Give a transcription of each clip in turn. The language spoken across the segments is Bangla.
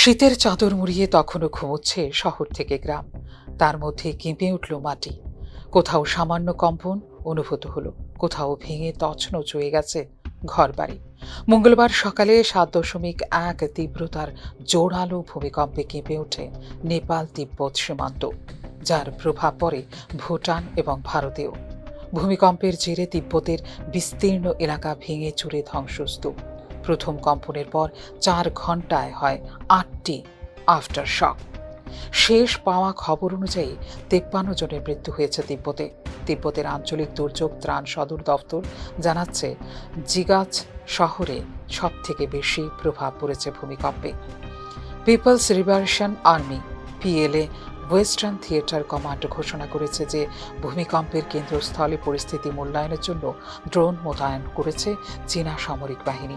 শীতের চাদর মুড়িয়ে তখনও ঘুমোচ্ছে শহর থেকে গ্রাম। তার মধ্যে কেঁপে উঠল মাটি। কোথাও সামান্য কম্পন অনুভূত হলো, কোথাও ভেঙে তছনছ হয়ে গেছে ঘরবাড়ি। মঙ্গলবার সকালে সাত দশমিক এক তীব্রতার জোরালো ভূমিকম্পে কেঁপে ওঠে নেপাল তিব্বত সীমান্ত, যার প্রভাব পড়ে ভুটান এবং ভারতেও। ভূমিকম্পের জেরে তিব্বতের বিস্তীর্ণ এলাকা ভেঙে চুরে ধ্বংসস্তূপ। প্রথম কম্পনের পর চার ঘন্টায় হয় আটটি আফটার শক শেষ পাওয়া খবর অনুযায়ী তেপ্পান্ন জনের মৃত্যু হয়েছে তিব্বতে। তিব্বতের আঞ্চলিক দুর্যোগ ত্রাণ সদর দফতর জানাচ্ছে জিগাজ শহরে সব থেকে বেশি প্রভাব পড়েছে ভূমিকম্পে। Peoples liberation army PLA western theatre command ঘোষণা করেছে যে ভূমিকম্পের কেন্দ্রস্থলে পরিস্থিতি মূল্যায়নের জন্য ড্রোন মোতায়েন করেছে চীনা সামরিক বাহিনী।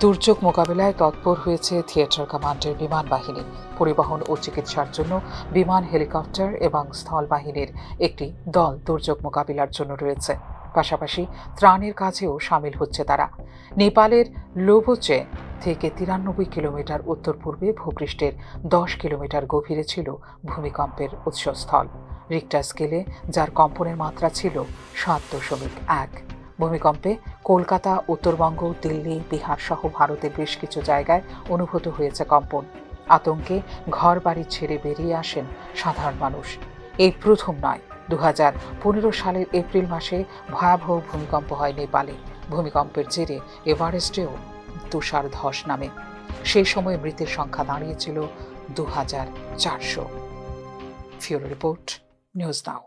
দুর্যোগ মোকাবিলায় তৎপর হয়েছে থিয়েটার কমান্ডের বিমান বাহিনী। পরিবহন ও চিকিৎসার জন্য বিমান, হেলিকপ্টার এবং স্থল বাহিনীর একটি দল দুর্যোগ মোকাবিলার জন্য রয়েছে। পাশাপাশি ত্রাণের কাজেও সামিল হচ্ছে তারা। নেপালের লোবোচে থেকে তিরানব্বই কিলোমিটার উত্তর পূর্বে ভূপৃষ্ঠের দশ কিলোমিটার গভীরে ছিল ভূমিকম্পের উৎসস্থল। রিক্টার স্কেলে, যার কম্পনের মাত্রা ছিল সাত দশমিক এক। ভূমিকম্পে কলকাতা, উত্তরবঙ্গ, দিল্লি, বিহার সহ ভারতের বেশ কিছু জায়গায় অনুভূত হয়েছে কম্পন। আতঙ্কে ঘর বাড়ি ছেড়ে বেরিয়ে আসেন সাধারণ মানুষ। এই প্রথম নয় দু সালের এপ্রিল মাসে ভয়াবহ ভূমিকম্প হয় নেপালে। ভূমিকম্পের জেরে এভারেস্টেও তুষার ধস নামে। সেই সময় মৃতের সংখ্যা দাঁড়িয়েছিল দু হাজার চারশো। ফিওরো রিপোর্ট, নিউজ নাও।